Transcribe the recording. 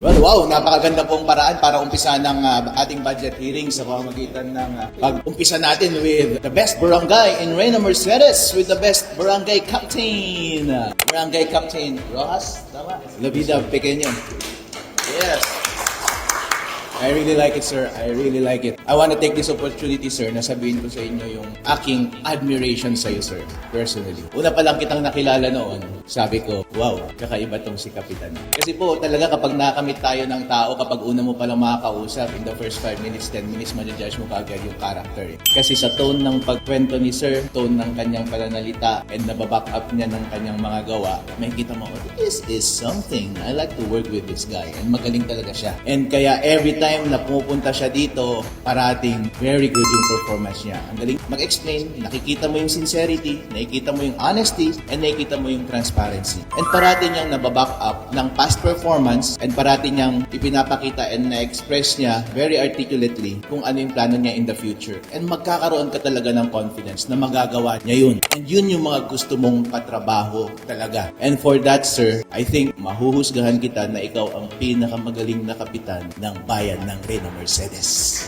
Well, wow, napakaganda pong paraan para umpisa ng ah, ating budget hearing sa pamamagitan ng ah, pag-umpisa natin with the best barangay in Reyna Mercedes with the best barangay captain. Barangay Captain Rojas, tama? La Vida Pequeño. Yes. I really like it, sir. I really like it. I want to take this opportunity, sir, na sabihin ko sa inyo yung aking admiration sa iyo, sir, personally. Una pa lang kitang nakilala noon, sabi ko, wow, kakaiba tong si Kapitan. Kasi po, talaga kapag nakamit tayo ng tao, kapag una mo palang makakausap, in the first 5 minutes, 10 minutes, ma-judge mo kaagad yung character. eh. Kasi sa tone ng pagkwento ni sir, tone ng kanyang pananalita, and nababack up niya ng kanyang mga gawa, makikita mo, oh, this is something. I like to work with this guy. And magaling talaga siya. And kaya every time na pumupunta siya dito, parating very good yung performance niya. Ang galing mag-explain, nakikita mo yung sincerity, nakikita mo yung honesty, and nakikita mo yung transparency. And parating niyang nababack up ng past performance and parating niyang ipinapakita and na-express niya very articulately kung ano yung plano niya in the future. And magkakaroon ka talaga ng confidence na magagawa niya yun. And yun yung mga gusto mong katrabaho talaga. And for that, sir, I think mahuhusgahan kita na ikaw ang pinakamagaling na kapitan ng bayan ng Reyna Mercedes.